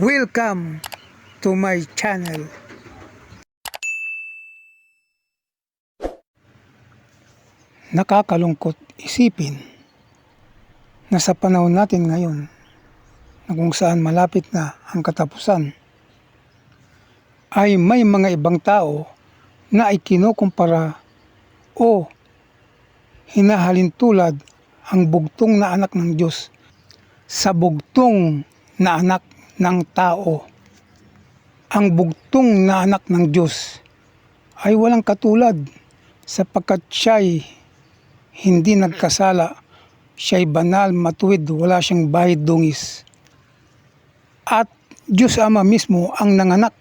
Welcome to my channel. Nakakalungkot isipin na sa panahon natin ngayon na kung saan malapit na ang katapusan ay may mga ibang tao na ikinukumpara o hinahalin tulad ang bugtong na anak ng Diyos sa bugtong na anak ng tao. Ang bugtong na anak ng Diyos ay walang katulad sapagkat siya'y hindi nagkasala. Siya'y banal, matuwid, wala siyang bahid dungis. At Diyos Ama mismo ang nanganak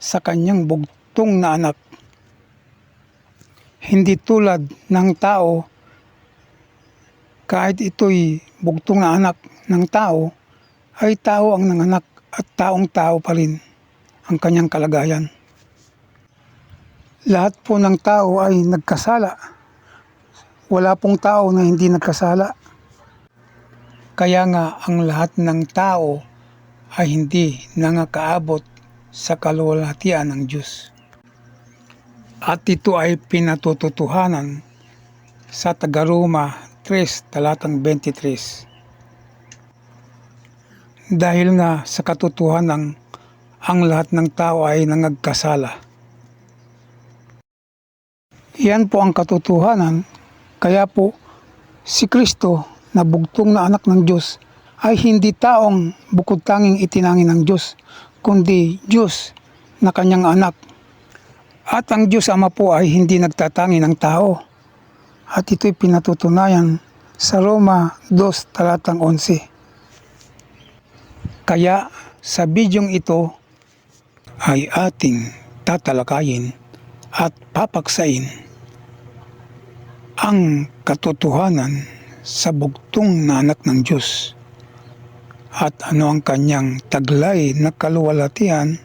sa kanyang bugtong na anak. Hindi tulad ng tao, kahit ito'y bugtong na anak ng tao, ay tao ang nanganak at taong tao pa rin ang kanyang kalagayan. Lahat po ng tao ay nagkasala. Wala pong tao na hindi nagkasala. Kaya nga ang lahat ng tao ay hindi nangakaabot sa kaluwalhatian ng Diyos. At ito ay pinatututuhanan sa Tagaruma 3 talatang 23. Dahil nga sa katotohanan ang lahat ng tao ay nangagkasala. Yan po ang katotohanan, kaya po si Kristo na bugtong na anak ng Diyos ay hindi taong bukod tanging itinangin ng Diyos, kundi Diyos na kanyang anak. At ang Diyos Ama po ay hindi nagtatangi ng tao. At ito'y pinatutunayan sa Roma 2 talatang 11. Kaya sa bidyong ito ay ating tatalakayin at papaksain ang katotohanan sa bugtong na anak ng Diyos. At ano ang kanyang taglay na kaluwalhatian?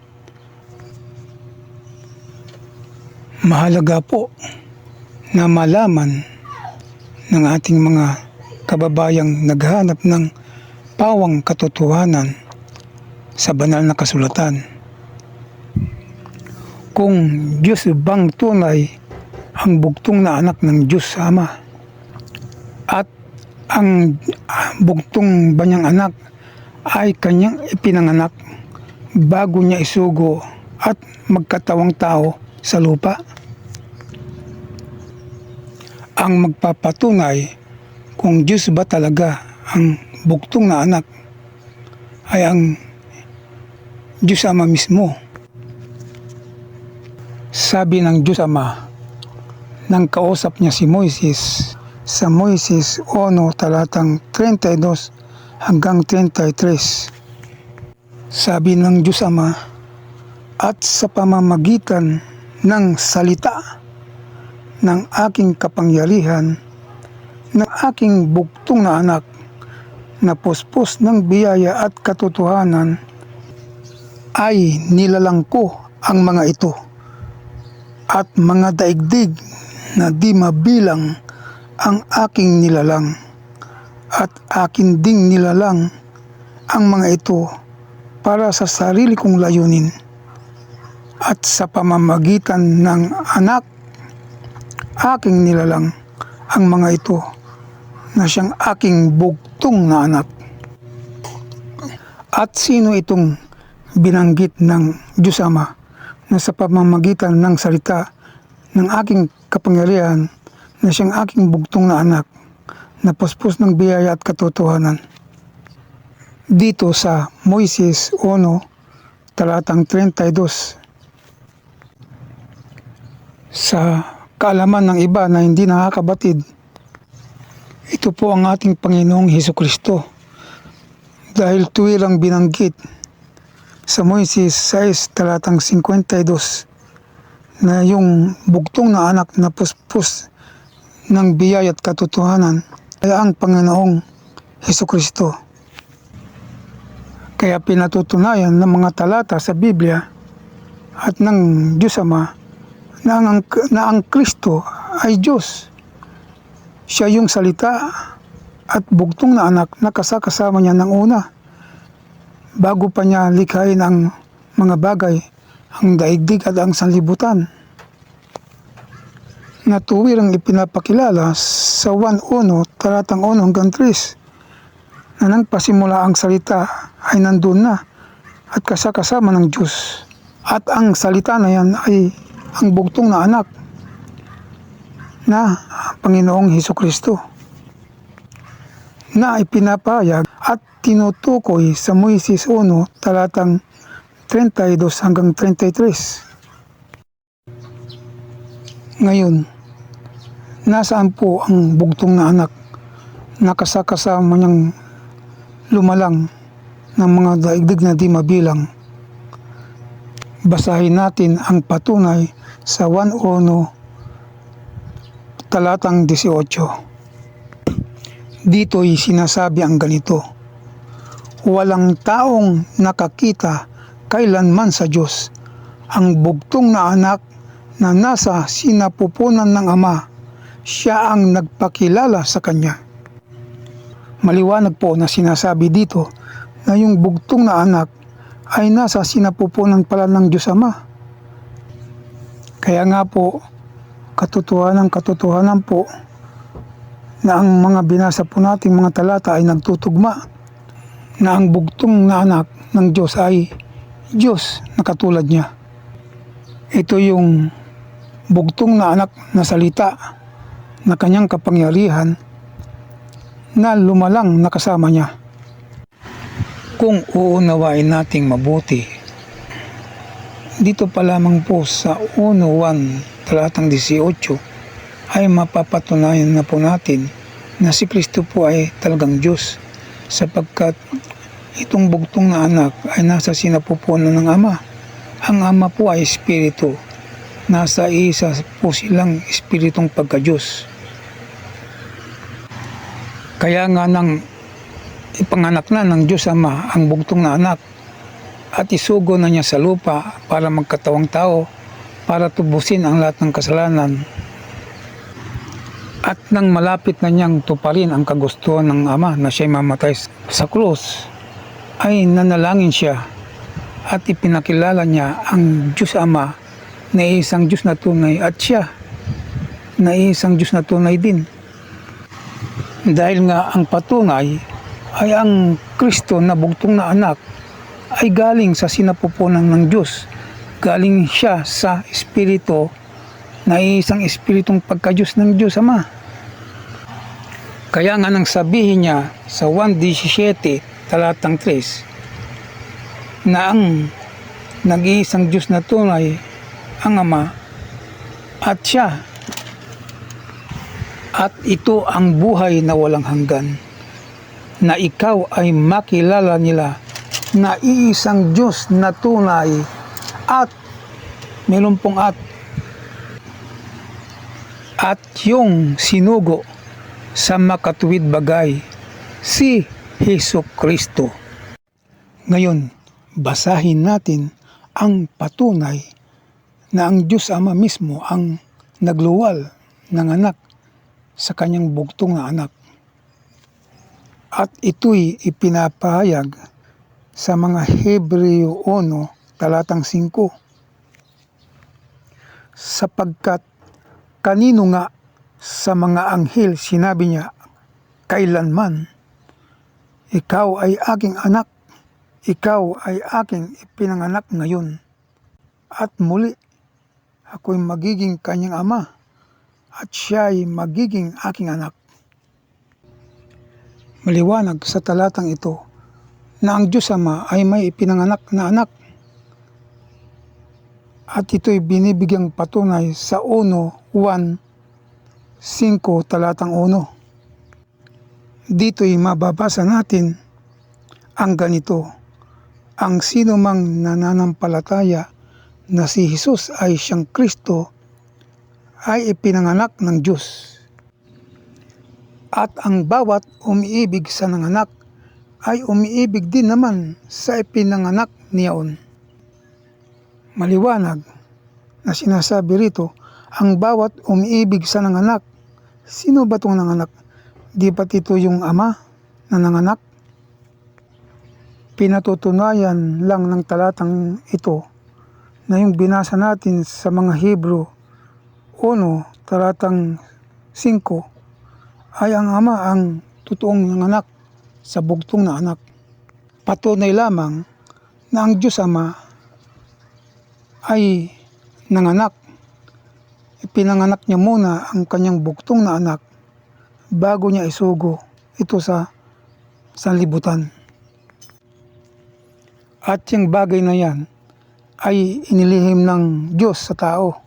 Mahalaga po na malaman ng ating mga kababayang naghanap ng pawang katotohanan sa banal na kasulatan. Kung Diyos bang tunay ang bugtong na anak ng Diyos Ama at ang ah, bugtong banyang anak ay kanyang ipinanganak bago niya isugo at magkatawang tao sa lupa. Ang magpapatunay kung Diyos ba talaga ang bugtong na anak ay ang Diyos Ama mismo. Sabi ng Diyos Ama nang kausap niya si Moises sa Moises 1 talatang 32 hanggang 33. Sabi ng Diyos Ama, at sa pamamagitan ng salita ng aking kapangyarihan, ng aking bugtong na anak, na puspos ng biyaya at katotohanan, ay nilalang ko ang mga ito at mga daigdig na di mabilang ang aking nilalang at akin ding nilalang ang mga ito para sa sarili kong layunin at sa pamamagitan ng anak aking nilalang ang mga ito na siyang aking bugtong na anak. At sino itong binanggit ng Diyos Ama na sa pamamagitan ng salita ng aking kapangyarihan na siyang aking bugtong na anak na puspos ng biyaya at katotohanan. Dito sa Moises 1, talatang 32. Sa kaalaman ng iba na hindi nakakabatid, ito po ang ating Panginoong Heso Kristo. Dahil tuwirang binanggit sa Moises 6 talatang 52 na yung bugtong na anak na puspos ng biyaya at katotohanan ay ang Panginoong Heso Kristo. Kaya pinatutunayan ng mga talata sa Biblia at ng Diyos Ama na ang, na ang Kristo ay Diyos. Siya yung salita at bugtong na anak na kasakasama niya ng una bago pa niya likhain ang mga bagay, ang daigdig at ang sanlibutan. Na tuwir ang ipinapakilala sa 1.1 talatang 1 hanggang 3 na nang pasimula ang salita ay nandun na at kasakasama ng Diyos. At ang salita na yan ay ang bugtong na anak na Panginoong Heso Kristo na ipinapayag at tinutukoy sa Moises 1 talatang 32 hanggang 33. Ngayon, nasaan po ang bugtong na anak na kasakasama niyang lumalang ng mga daigdig na di mabilang? Basahin natin ang patunay sa 1.1 talatang 18. Dito'y sinasabi ang ganito, Walang taong nakakita kailanman sa Diyos ang bugtong na anak na nasa sinapupunan ng Ama, siya ang nagpakilala sa Kanya. Maliwanag po na sinasabi dito na yung bugtong na anak ay nasa sinapupunan pala ng Diyos Ama. Kaya nga po, katotohanan katotohanan po na ang mga binasa po nating mga talata ay nagtutugma na ang bugtong na anak ng Diyos ay Diyos na katulad niya. Ito yung bugtong na anak na salita na kanyang kapangyarihan na lumalang nakasama niya. Kung uunawain nating mabuti, dito pa lamang po sa 1.1 talatang 18 ay mapapatunayan na po natin na si Kristo po ay talagang Diyos sapagkat itong bugtong na anak ay nasa sinapupunan ng Ama. Ang Ama po ay Espiritu. Nasa isa po silang Espiritong pagka-Diyos. Kaya nga nang ipanganak na ng Diyos Ama ang bugtong na anak at isugo na niya sa lupa para magkatawang tao para tubusin ang lahat ng kasalanan at nang malapit na niyang tuparin ang kagustuhan ng ama na siya'y mamatay sa krus, ay nanalangin siya at ipinakilala niya ang Diyos Ama na isang Diyos na tunay at siya na isang Diyos na tunay din. Dahil nga ang patunay ay ang Kristo na bugtong na anak ay galing sa sinapupunan ng Diyos. Galing siya sa Espiritu na isang Espiritong pagka-Diyos ng Diyos Ama. Kaya nga nang sabihin niya sa 1.17 talatang 3 na ang nag-iisang Diyos na tunay ang Ama at siya. At ito ang buhay na walang hanggan na ikaw ay makilala nila na iisang Diyos na tunay at meron pong at at yung sinugo sa makatuwid bagay, si Heso Kristo. Ngayon, basahin natin ang patunay na ang Diyos Ama mismo ang nagluwal ng anak sa kanyang bugtong na anak. At ito'y ipinapahayag sa mga Hebreo 1, talatang 5. Sapagkat kanino nga sa mga anghel sinabi niya, Kailanman, ikaw ay aking anak, ikaw ay aking ipinanganak ngayon. At muli, ako'y magiging kanyang ama, at siya ay magiging aking anak. Maliwanag sa talatang ito na ang Diyos Ama ay may ipinanganak na anak. At ito'y binibigyang patunay sa 1, 1, 5 talatang 1. Dito'y mababasa natin ang ganito. Ang sino mang nananampalataya na si Jesus ay siyang Kristo ay ipinanganak ng Diyos. At ang bawat umiibig sa nanganak ay umiibig din naman sa ipinanganak niyaon. Maliwanag na sinasabi rito, ang bawat umiibig sa nanganak. Sino ba itong nanganak? Di ba ito yung ama na nanganak? pinatutunayan lang ng talatang ito na yung binasa natin sa mga Hebrew 1 talatang 5 ay ang ama ang totoong nanganak sa bugtong na anak. Patunay lamang na ang Diyos Ama ay nanganak. Ipinanganak niya muna ang kanyang bugtong na anak bago niya isugo ito sa sanlibutan. At yung bagay na yan ay inilihim ng Diyos sa tao.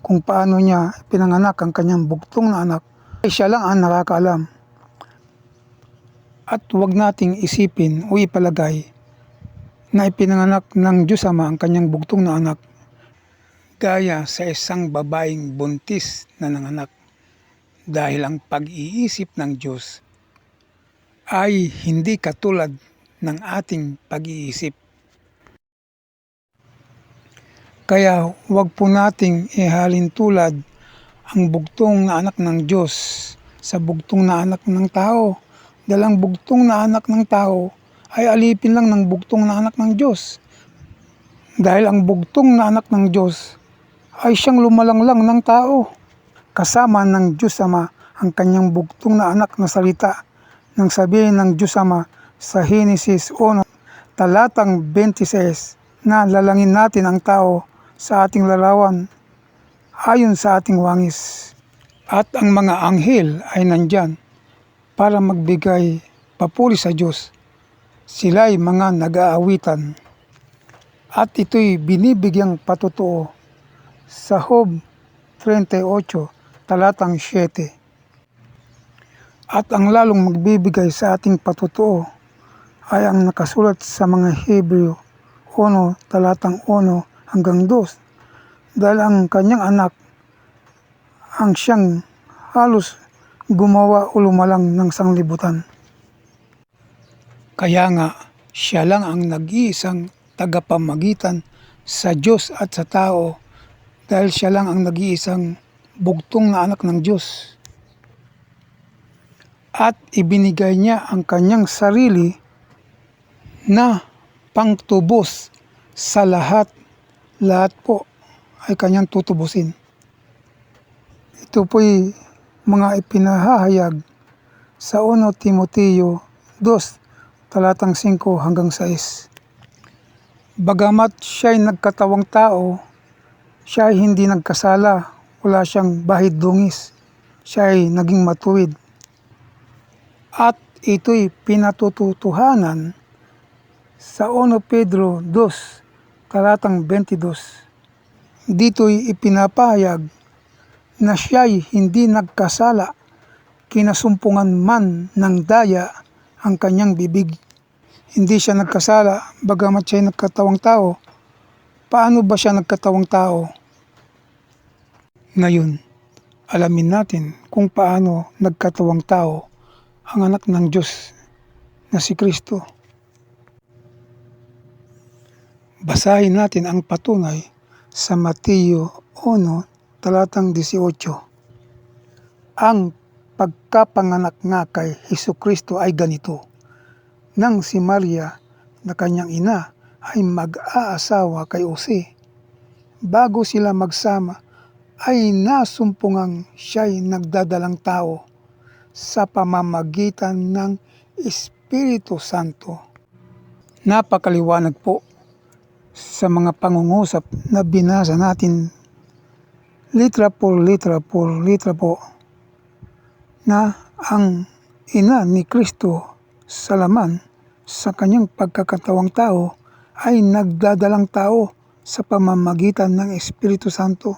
Kung paano niya pinanganak ang kanyang bugtong na anak, ay siya lang ang nakakaalam. At huwag nating isipin o ipalagay na ipinanganak ng Diyos Ama ang kanyang bugtong na anak gaya sa isang babaeng buntis na nanganak dahil ang pag-iisip ng Diyos ay hindi katulad ng ating pag-iisip. Kaya huwag po nating ihalin tulad ang bugtong na anak ng Diyos sa bugtong na anak ng tao. Dahil ang bugtong na anak ng tao ay alipin lang ng bugtong na anak ng Diyos. Dahil ang bugtong na anak ng Diyos ay siyang lumalanglang ng tao. Kasama ng Diyos Ama ang kanyang bugtong na anak na salita nang sabihin ng Diyos Ama sa Genesis 1 talatang 26 na lalangin natin ang tao sa ating larawan ayon sa ating wangis. At ang mga anghel ay nandyan para magbigay papuri sa Diyos. Sila'y mga nag-aawitan. At ito'y binibigyang patutuo sa Job 38 talatang 7. At ang lalong magbibigay sa ating patutuo ay ang nakasulat sa mga Hebreo 1 talatang 1 hanggang 2 dahil ang kanyang anak ang siyang halos gumawa o lumalang ng sanglibutan. Kaya nga, siya lang ang nag-iisang tagapamagitan sa Diyos at sa tao dahil siya lang ang nag-iisang bugtong na anak ng Diyos. At ibinigay niya ang kanyang sarili na pangtubos sa lahat lahat po ay kanyang tutubusin. Ito po'y mga ipinahahayag sa 1 Timoteo 2, talatang 5 hanggang 6. Bagamat siya'y nagkatawang tao, siya ay hindi nagkasala, wala siyang bahid dungis, siya ay naging matuwid. At ito'y pinatututuhanan sa 1 Pedro 2, talatang 22. Dito'y ipinapahayag na siya'y hindi nagkasala, kinasumpungan man ng daya ang kanyang bibig. Hindi siya nagkasala, bagamat siya'y nagkatawang tao. Paano ba siya nagkatawang tao? Ngayon, alamin natin kung paano nagkatawang tao ang anak ng Diyos na si Kristo. Basahin natin ang patunay sa Mateo 1, talatang 18. Ang pagkapanganak nga kay Heso Kristo ay ganito. Nang si Maria na kanyang ina ay mag-aasawa kay Jose, bago sila magsama ay nasumpungang siya'y nagdadalang tao sa pamamagitan ng Espiritu Santo. Napakaliwanag po sa mga pangungusap na binasa natin litra por litra por litra po na ang ina ni Kristo sa laman sa kanyang pagkakatawang tao ay nagdadalang tao sa pamamagitan ng Espiritu Santo.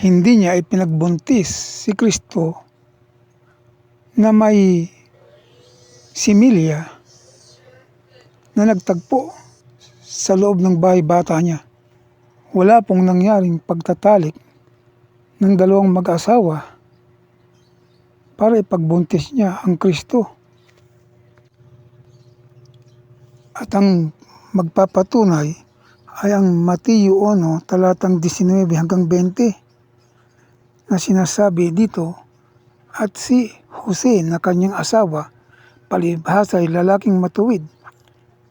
Hindi niya ipinagbuntis si Kristo na may similya na nagtagpo sa loob ng bahay bata niya. Wala pong nangyaring pagtatalik ng dalawang mag-asawa para ipagbuntis niya ang Kristo. At ang magpapatunay ay ang Mateo 1, talatang 19 hanggang 20 na sinasabi dito At si Jose na kanyang asawa, palibhasa ay lalaking matuwid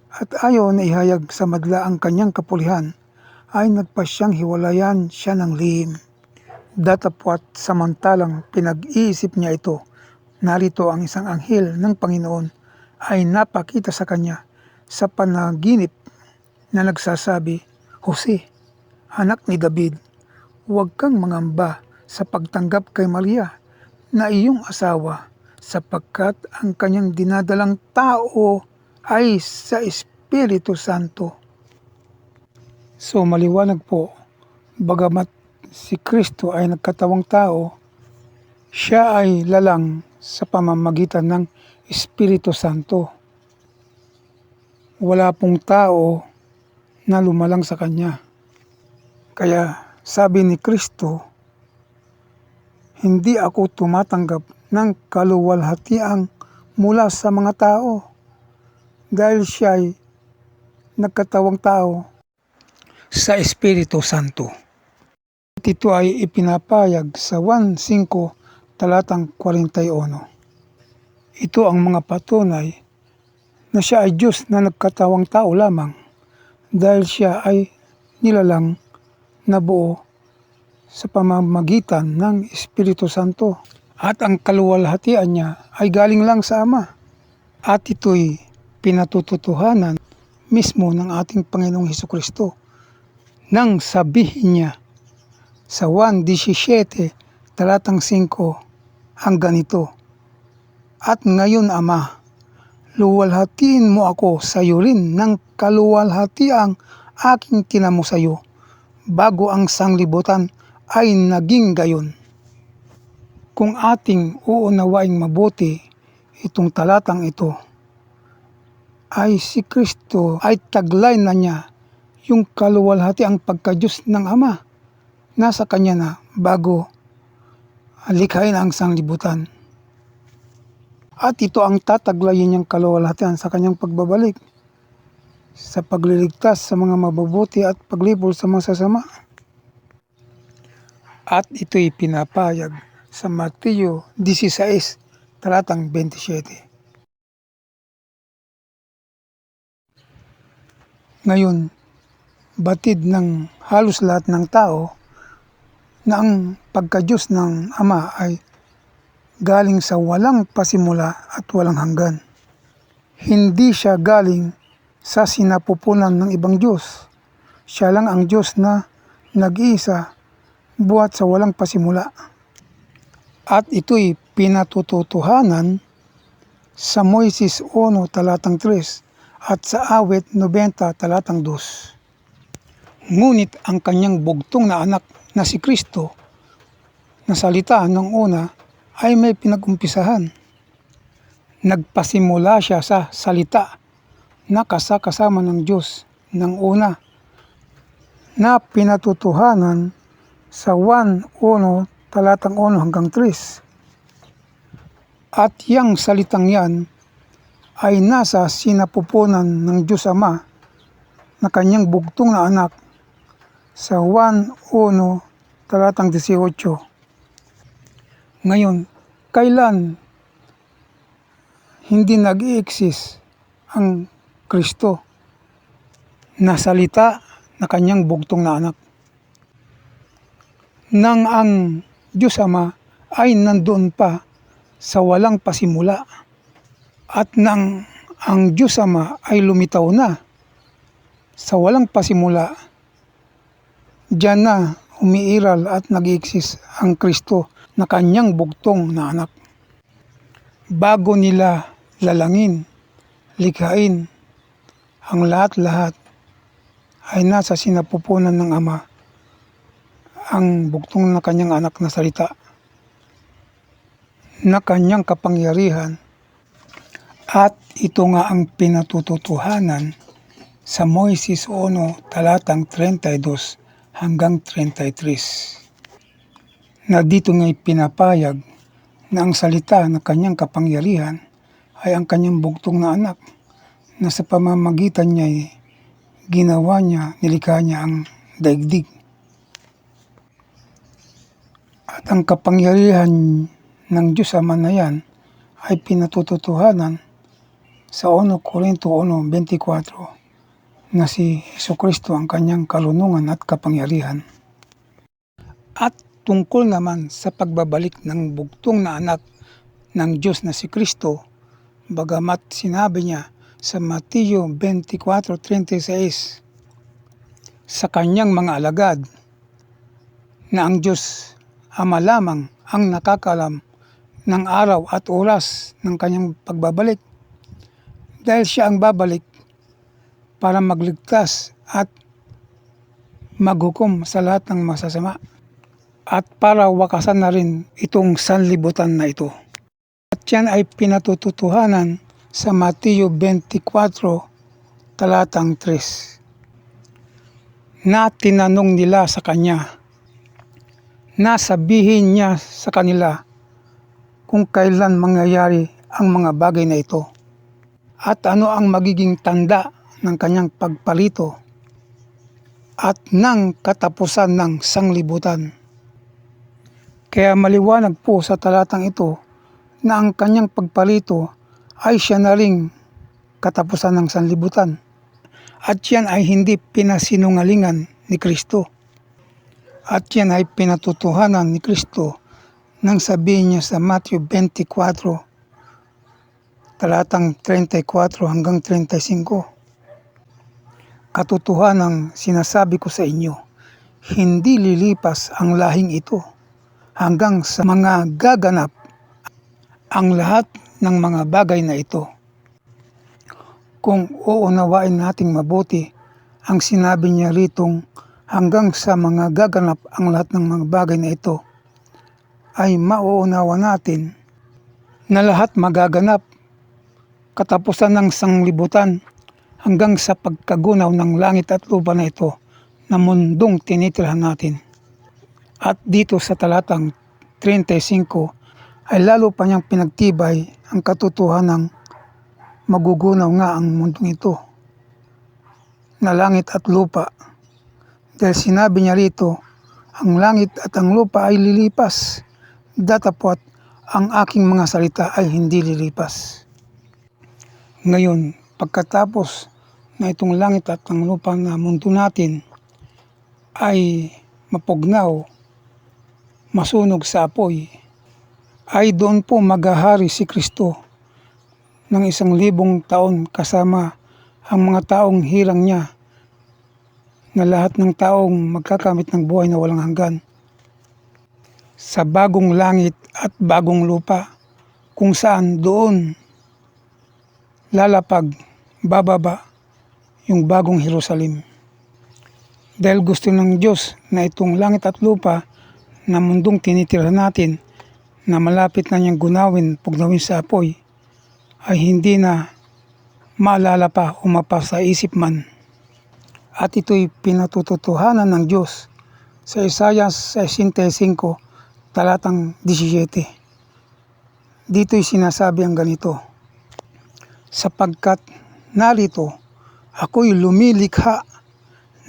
at ayaw na ihayag sa madla ang kanyang kapulihan, ay nagpasyang hiwalayan siya ng lihim. Datapwat samantalang pinag-iisip niya ito, narito ang isang anghel ng Panginoon ay napakita sa kanya sa panaginip na nagsasabi, Jose, anak ni David, huwag kang mangamba sa pagtanggap kay Maria na iyong asawa sapagkat ang kanyang dinadalang tao ay sa Espiritu Santo. So maliwanag po, bagamat si Kristo ay nagkatawang tao, siya ay lalang sa pamamagitan ng Espiritu Santo. Wala pong tao na lumalang sa Kanya. Kaya sabi ni Kristo, hindi ako tumatanggap ng kaluwalhatiang mula sa mga tao dahil siya ay nagkatawang tao sa Espiritu Santo. Ito ay ipinapayag sa 1.5 talatang 41. Ito ang mga patunay na siya ay Diyos na nagkatawang tao lamang dahil siya ay nilalang na buo sa pamamagitan ng Espiritu Santo. At ang kaluwalhatian niya ay galing lang sa Ama. At ito'y pinatututuhanan mismo ng ating Panginoong Heso Kristo nang sabihin niya sa 1.17 talatang 5 ang ganito, At ngayon, Ama, luwalhatiin mo ako sa iyo rin ng kaluwalhatiang aking kinamo sa iyo bago ang sanglibutan ay naging gayon. Kung ating uunawaing mabuti itong talatang ito, ay si Kristo ay taglay na niya yung kaluwalhati ang pagkadyos ng Ama. Nasa Kanya na bago likhain ang sanglibutan. At ito ang tataglayin niyang kaluwalhatian sa Kanyang pagbabalik sa pagliligtas sa mga mabubuti at paglibol sa mga sasama. At ito'y pinapayag sa Mateo 16, talatang 27. Ngayon, batid ng halos lahat ng tao na ang pagkadyos ng Ama ay galing sa walang pasimula at walang hanggan. Hindi siya galing sa sinapupunan ng ibang Diyos. Siya lang ang Diyos na nag-iisa buhat sa walang pasimula. At ito'y pinatututuhanan sa Moises 1 talatang 3 at sa awit 90 talatang 2. Ngunit ang kanyang bugtong na anak na si Kristo na salita ng una ay may pinagumpisahan. Nagpasimula siya sa salita na kasakasama ng Diyos ng una na pinatutuhanan sa 1.1 talatang 1 hanggang 3. At yang salitang yan ay nasa sinapupunan ng Diyos Ama na kanyang bugtong na anak sa 1.1 talatang 18. Ngayon, kailan hindi nag-i-exist ang Kristo na salita na kanyang bugtong na anak? Nang ang Diyos Ama ay nandoon pa sa walang pasimula at nang ang Diyos Ama ay lumitaw na sa walang pasimula, diyan na umiiral at nag-exist ang Kristo na kanyang bugtong na anak. Bago nila lalangin, likhain, ang lahat-lahat ay nasa sinapupunan ng Ama ang bugtong na kanyang anak na salita na kanyang kapangyarihan at ito nga ang pinatututuhanan sa Moises 1 talatang 32 hanggang 33 na dito nga'y pinapayag na ang salita na kanyang kapangyarihan ay ang kanyang bugtong na anak na sa pamamagitan niya ginawa niya, nilikha niya ang daigdig. At ang kapangyarihan ng Diyos Ama na yan ay pinatututuhanan sa 1 Corinto 1.24 na si Yesu Kristo ang kanyang karunungan at kapangyarihan. At tungkol naman sa pagbabalik ng bugtong na anak ng Diyos na si Kristo, bagamat sinabi niya sa Mateo 24.36 sa kanyang mga alagad na ang Diyos Ama lamang ang nakakalam ng araw at oras ng kanyang pagbabalik dahil siya ang babalik para magligtas at maghukom sa lahat ng masasama at para wakasan na rin itong sanlibutan na ito. At yan ay pinatututuhanan sa Mateo 24 talatang 3 na tinanong nila sa kanya na sabihin niya sa kanila kung kailan mangyayari ang mga bagay na ito at ano ang magiging tanda ng kanyang pagpalito at ng katapusan ng sanglibutan. Kaya maliwanag po sa talatang ito na ang kanyang pagpalito ay siya na ring katapusan ng sanlibutan. At yan ay hindi pinasinungalingan ni Kristo. At yan ay pinatutuhanan ni Kristo nang sabihin niya sa Matthew 24, talatang 34 hanggang 35. Katotohanan sinasabi ko sa inyo, hindi lilipas ang lahing ito hanggang sa mga gaganap ang lahat ng mga bagay na ito. Kung uunawain nating mabuti ang sinabi niya ritong hanggang sa mga gaganap ang lahat ng mga bagay na ito, ay mauunawa natin na lahat magaganap katapusan ng sanglibutan hanggang sa pagkagunaw ng langit at lupa na ito na mundong tinitirhan natin. At dito sa talatang 35 ay lalo pa niyang pinagtibay ang katotohanan magugunaw nga ang mundong ito na langit at lupa dahil sinabi niya rito, ang langit at ang lupa ay lilipas, datapot ang aking mga salita ay hindi lilipas. Ngayon, pagkatapos na itong langit at ang lupa na mundo natin ay mapugnaw, masunog sa apoy, ay doon po maghahari si Kristo ng isang libong taon kasama ang mga taong hirang niya na lahat ng taong magkakamit ng buhay na walang hanggan sa bagong langit at bagong lupa kung saan doon lalapag, bababa yung bagong Jerusalem. Dahil gusto ng Diyos na itong langit at lupa na mundong tinitira natin na malapit na niyang gunawin, pugnawin sa apoy, ay hindi na maalala pa o mapa sa isip man. At ito'y pinatututuhanan ng Diyos sa Isaiah 65, talatang 17. Dito'y sinasabi ang ganito, Sapagkat narito, ako'y lumilikha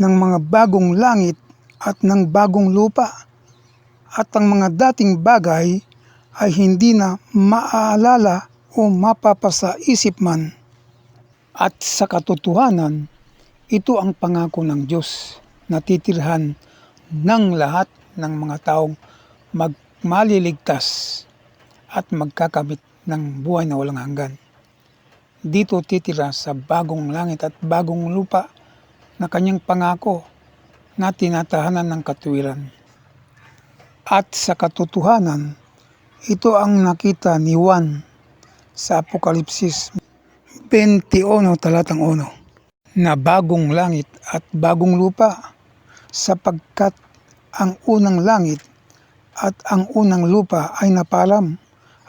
ng mga bagong langit at ng bagong lupa, at ang mga dating bagay ay hindi na maaalala o mapapasa isip man. At sa katotohanan, ito ang pangako ng Diyos na titirhan ng lahat ng mga taong magmaliligtas at magkakamit ng buhay na walang hanggan. Dito titira sa bagong langit at bagong lupa na kanyang pangako na tinatahanan ng katuwiran. At sa katotohanan, ito ang nakita ni Juan sa Apokalipsis 21 talatang 1 na bagong langit at bagong lupa sapagkat ang unang langit at ang unang lupa ay napalam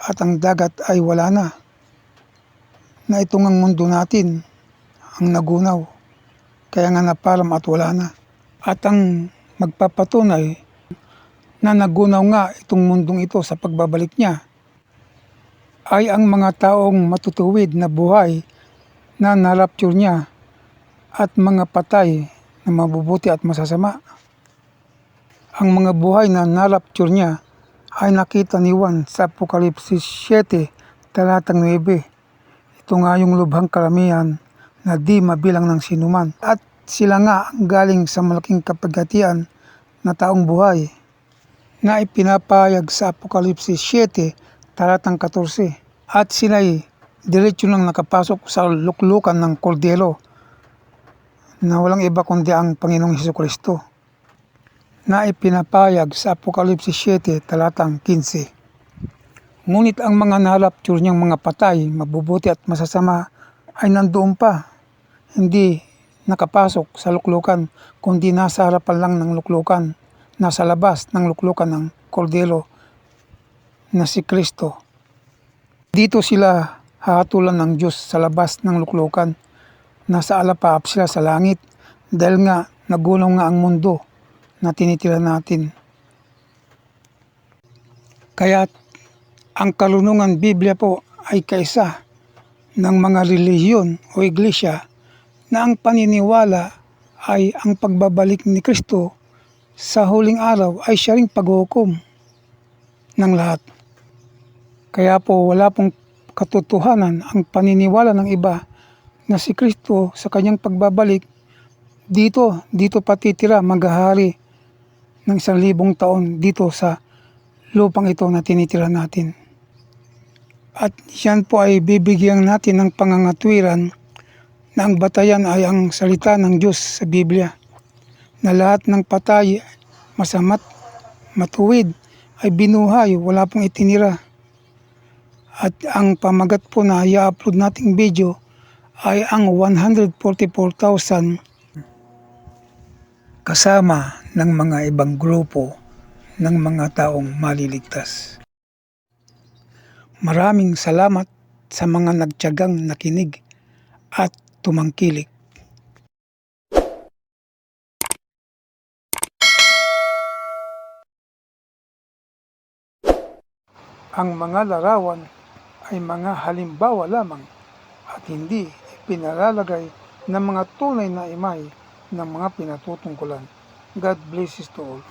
at ang dagat ay wala na. Na ito ngang mundo natin ang nagunaw kaya nga napalam at wala na. At ang magpapatunay na nagunaw nga itong mundong ito sa pagbabalik niya ay ang mga taong matutuwid na buhay na narapture niya at mga patay na mabubuti at masasama. Ang mga buhay na narapture niya ay nakita ni Juan sa Apokalipsis 7, talatang 9. Ito nga yung lubhang karamihan na di mabilang ng sinuman. At sila nga ang galing sa malaking kapagatian na taong buhay na ipinapayag sa Apokalipsis 7, talatang 14. At sila'y diretso nang nakapasok sa luklukan ng kordero na walang iba kundi ang Panginoong Hesus Kristo na ipinapayag sa Apokalipsis 7, talatang 15. Ngunit ang mga narapture niyang mga patay, mabubuti at masasama ay nandoon pa. Hindi nakapasok sa luklukan, kundi nasa harapan lang ng luklukan, nasa labas ng luklukan ng kordero na si Kristo. Dito sila hahatulan ng Diyos sa labas ng luklukan. Nasa alapaap sila sa langit dahil nga nagulong nga ang mundo na tinitira natin. Kaya ang karunungan Biblia po ay kaisa ng mga relihiyon o iglesia na ang paniniwala ay ang pagbabalik ni Kristo sa huling araw ay siya ring paghukom ng lahat. Kaya po wala pong katotohanan ang paniniwala ng iba na si Kristo sa kanyang pagbabalik dito, dito patitira maghahari ng isang libong taon dito sa lupang ito na tinitira natin. At yan po ay bibigyan natin ng pangangatwiran na ang batayan ay ang salita ng Diyos sa Biblia na lahat ng patay, masamat, matuwid ay binuhay, wala pong itinira. At ang pamagat po na i-upload nating video ay ang 144,000 kasama ng mga ibang grupo ng mga taong maliligtas. Maraming salamat sa mga nagtyagang nakinig at tumangkilik. Ang mga larawan ay mga halimbawa lamang at hindi pinalalagay ng mga tunay na imahe ng mga pinatutungkulan. God bless us to all.